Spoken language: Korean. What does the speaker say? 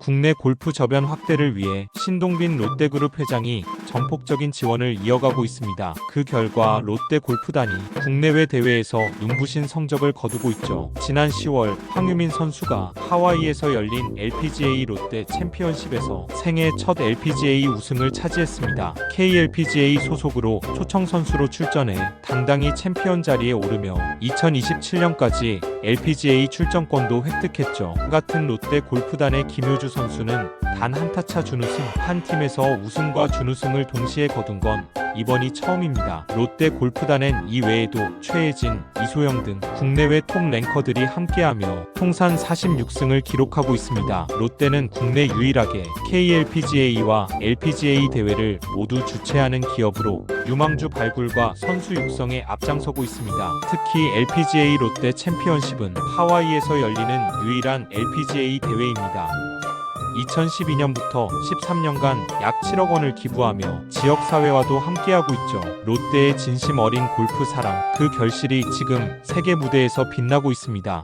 국내 골프 저변 확대를 위해 신동빈 롯데그룹 회장이 전폭적인 지원을 이어가고 있습니다. 그 결과 롯데 골프단이 국내외 대회에서 눈부신 성적을 거두고 있죠. 지난 10월 황유민 선수가 하와이에서 열린 LPGA 롯데 챔피언십에서 생애 첫 LPGA 우승을 차지했습니다. KLPGA 소속으로 초청 선수로 출전해 당당히 챔피언 자리에 오르며 2027년까지 LPGA 출전권도 획득했죠. 같은 롯데 골프단의 김효주 선수는 단 한 타차 준우승, 한 팀에서 우승과 준우승을 동시에 거둔 건 이번이 처음입니다. 롯데 골프단엔 이 외에도 최혜진, 이소영 등 국내외 톱 랭커들이 함께하며 통산 46승을 기록하고 있습니다. 롯데는 국내 유일하게 KLPGA와 LPGA 대회를 모두 주최하는 기업으로 유망주 발굴과 선수 육성에 앞장서고 있습니다. 특히 LPGA 롯데 챔피언십은 하와이에서 열리는 유일한 LPGA 대회입니다. 2012년부터 13년간 약 7억 원을 기부하며 지역사회와도 함께하고 있죠. 롯데의 진심 어린 골프 사랑, 그 결실이 지금 세계 무대에서 빛나고 있습니다.